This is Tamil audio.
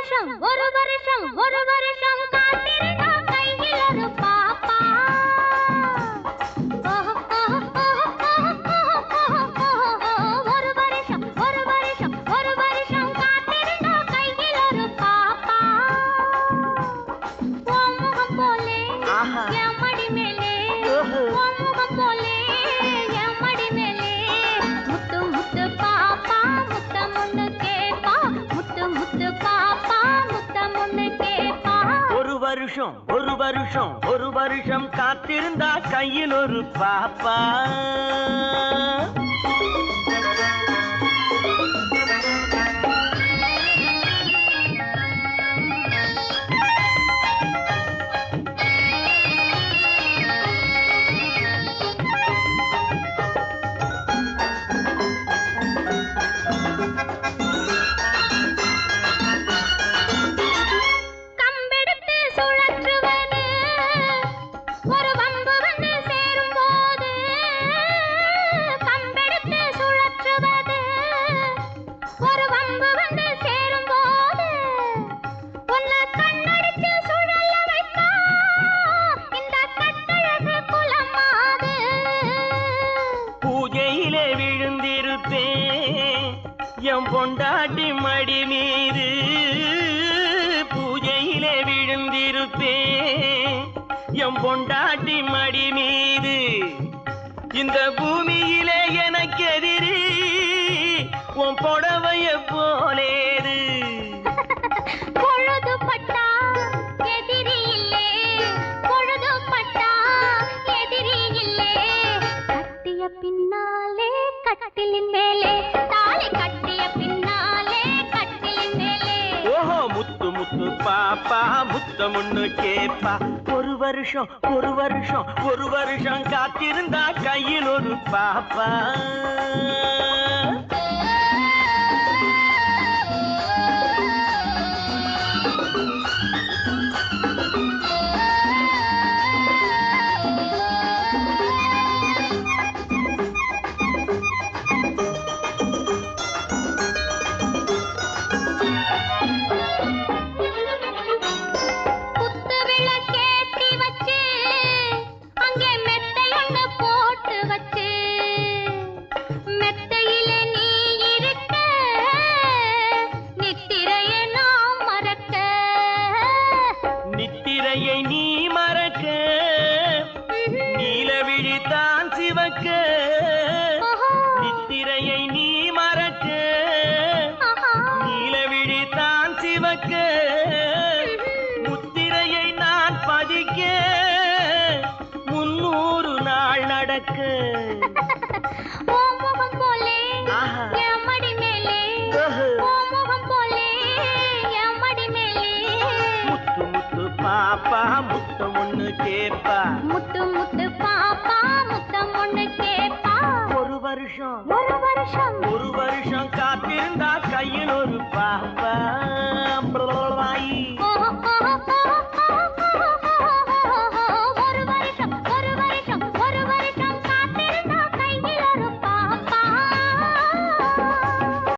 வருஷம் ஒரு வருஷம் ஒரு வருஷம் காத்திருந்தா கையில் வருஷம் ஒரு வருஷம் ஒரு வருஷம் காத்திருந்தா கையில் ஒரு பாப்பா. எம் பொண்டாட்டி மடி மீது பூஜையிலே விழுந்திருப்பேன். எம் பொண்டாட்டி மடி மீது இந்த பூமியிலே எனக்கு எதிரி உன் புடவைய போலேது. பின்னாலே கட்டிலின் மேல் முத்தமுன்னு கேப்பா. ஒரு வருஷம் ஒரு வருஷம் ஒரு வருஷம் காத்திருந்தா கையில் ஒரு பாப்பா. ஓஹோ, நித்திரையை நீ மறக்க. ஆஹா. நீல விழித்தான் சிவக்க. முத்திரையை நான் பதிக்க. முன்னூறு நாள் நடக்க. பாப்பா முத்தம் ஒண்ணு கேப்பா. முத்து முத்து power.